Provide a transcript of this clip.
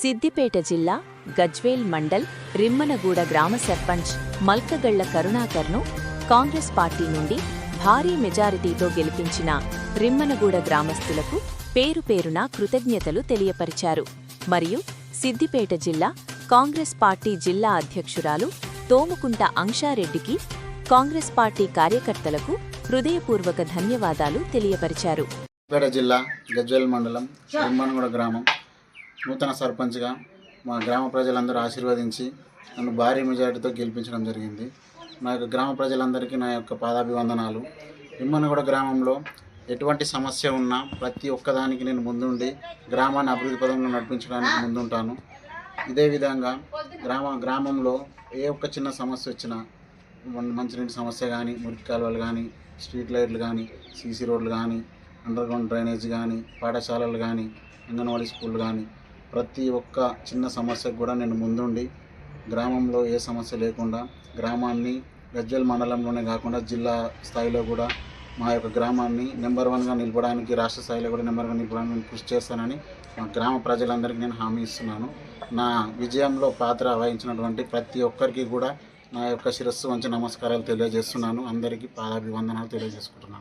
సిద్దిపేట జిల్లా గజ్వేల్ మండల్ రిమ్మనగూడ గ్రామ సర్పంచ్ మల్కగళ్ళ కరుణాకర్ను కాంగ్రెస్ పార్టీ నుండి భారీ మెజారిటీతో గెలిపించిన రిమ్మనగూడ గ్రామస్తులకు పేరు పేరున కృతజ్ఞతలు తెలియపరిచారు. మరియు సిద్దిపేట జిల్లా కాంగ్రెస్ పార్టీ జిల్లా అధ్యక్షురాలు తోముకుంట అంశారెడ్డికి కాంగ్రెస్ పార్టీ కార్యకర్తలకు హృదయపూర్వక ధన్యవాదాలు తెలియపరిచారు. జిల్లా గజ్వేల్ మండలం గ్రామం. నూతన సర్పంచ్గా మా గ్రామ ప్రజలందరూ ఆశీర్వదించి నన్ను భారీ మెజారిటీతో గెలిపించడం జరిగింది. నా యొక్క గ్రామ ప్రజలందరికీ నా యొక్క పాదాభివందనాలు. నిమ్మనగూడ గ్రామంలో ఎటువంటి సమస్య ఉన్నా ప్రతి ఒక్కదానికి నేను ముందుండి గ్రామాన్ని అభివృద్ధి పదంలో నడిపించడానికి ముందుంటాను. ఇదే విధంగా గ్రామ గ్రామంలో ఏ ఒక్క చిన్న సమస్య వచ్చినా మంచినీటి సమస్య కానీ మురికి కాలువలు కానీ స్ట్రీట్ లైట్లు కానీ సీసీ రోడ్లు కానీ అండర్గ్రౌండ్ డ్రైనేజ్ కానీ పాఠశాలలు కానీ అంగన్వాడీ స్కూళ్ళు కానీ ప్రతి ఒక్క చిన్న సమస్యకు కూడా నేను ముందుండి గ్రామంలో ఏ సమస్య లేకుండా గ్రామాన్ని గజ్వెల్ మండలంలోనే కాకుండా జిల్లా స్థాయిలో కూడా మా యొక్క గ్రామాన్ని నెంబర్ వన్గా నిలపడానికి రాష్ట్ర స్థాయిలో కూడా నెంబర్ వన్ నిలపడానికి నేను కృషి చేస్తానని మా గ్రామ ప్రజలందరికీ నేను హామీ ఇస్తున్నాను. నా విజయంలో పాత్ర వహించినటువంటి ప్రతి ఒక్కరికి కూడా నా యొక్క శిరస్సు వంచి నమస్కారాలు తెలియజేస్తున్నాను. అందరికీ పాదాభివందనాలు తెలియజేసుకుంటున్నాను.